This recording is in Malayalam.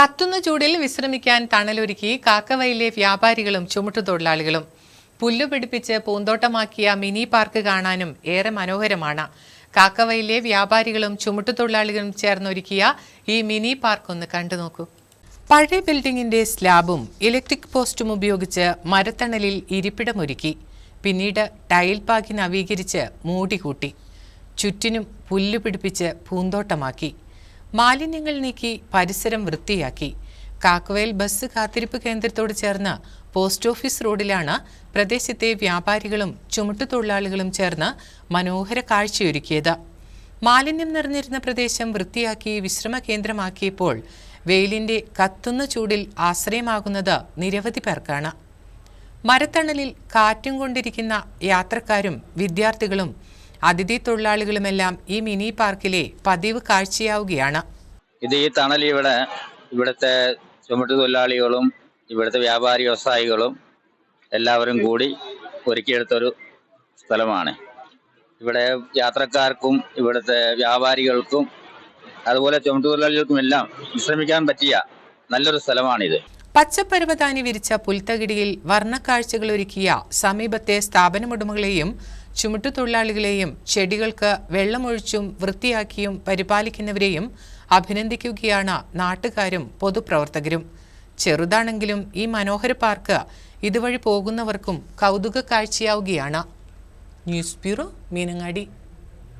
കത്തുന്ന ചൂടിൽ വിശ്രമിക്കാൻ തണലൊരുക്കി കാക്കവയിലെ വ്യാപാരികളും ചുമട്ടുതൊഴിലാളികളും. പുല്ലു പിടിപ്പിച്ച് പൂന്തോട്ടമാക്കിയ മിനി പാർക്ക് കാണാനും ഏറെ മനോഹരമാണ്. കാക്കവയിലെ വ്യാപാരികളും ചുമട്ടുതൊഴിലാളികളും ചേർന്നൊരുക്കിയ ഈ മിനി പാർക്ക് ഒന്ന് കണ്ടു നോക്കൂ പഴയ ബിൽഡിംഗിന്റെ സ്ലാബും ഇലക്ട്രിക് പോസ്റ്റും ഉപയോഗിച്ച് മരത്തണലിൽ ഇരിപ്പിടമൊരുക്കി. പിന്നീട് ടൈൽ പാക്കി നവീകരിച്ച് മൂടികൂട്ടി. ചുറ്റിനും പുല്ലു പിടിപ്പിച്ച് പൂന്തോട്ടമാക്കി. മാലിന്യങ്ങൾ നീക്കി പരിസരം വൃത്തിയാക്കി. കാക്കവയൽ ബസ് കാത്തിരിപ്പ് കേന്ദ്രത്തോട് ചേർന്ന് പോസ്റ്റ് ഓഫീസ് റോഡിലാണ് പ്രദേശത്തെ വ്യാപാരികളും ചുമട്ടുതൊഴിലാളികളും ചേർന്ന് മനോഹര കാഴ്ചയൊരുക്കിയത്. മാലിന്യം നിറഞ്ഞിരുന്ന പ്രദേശം വൃത്തിയാക്കി വിശ്രമ കേന്ദ്രമാക്കിയപ്പോൾ വെയിലിന്റെ കത്തുന്ന ചൂടിൽ ആശ്രയമാകുന്നത് നിരവധി പേർക്കാണ്. മരത്തണലിൽ കാറ്റും കൊണ്ടിരിക്കുന്ന യാത്രക്കാരും വിദ്യാർത്ഥികളും അതിഥി തൊഴിലാളികളുമെല്ലാം ഈ മിനി പാർക്കിലെ പതിവ് കാഴ്ചയാവുകയാണ്. ഇത് ഈ തണൽ ഇവിടെ ഇവിടുത്തെ ചുമട്ട് തൊഴിലാളികളും ഇവിടുത്തെ വ്യാപാരി വ്യവസായികളും എല്ലാവരും കൂടി ഒരുക്കിയെടുത്തൊരു സ്ഥലമാണ്. ഇവിടെ യാത്രക്കാർക്കും ഇവിടുത്തെ വ്യാപാരികൾക്കും അതുപോലെ ചുമട്ട് തൊഴിലാളികൾക്കും എല്ലാം വിശ്രമിക്കാൻ പറ്റിയ നല്ലൊരു സ്ഥലമാണിത്. പച്ചപ്പരവതാനി വിരിച്ച പുൽത്തകിടിയിൽ വർണക്കാഴ്ചകൾ ഒരുക്കിയ സമീപത്തെ സ്ഥാപനമുടമകളെയും ചുമട്ടുതൊഴിലാളികളെയും ചെടികൾക്ക് വെള്ളമൊഴിച്ചും വൃത്തിയാക്കിയും പരിപാലിക്കുന്നവരെയും അഭിനന്ദിക്കുകയാണ് നാട്ടുകാരും പൊതുപ്രവർത്തകരും. ചെറുതാണെങ്കിലും ഈ മനോഹര പാർക്ക് ഇതുവഴി പോകുന്നവർക്കും കൗതുക കാഴ്ചയാവുകയാണ്. News bureau Meenangadi.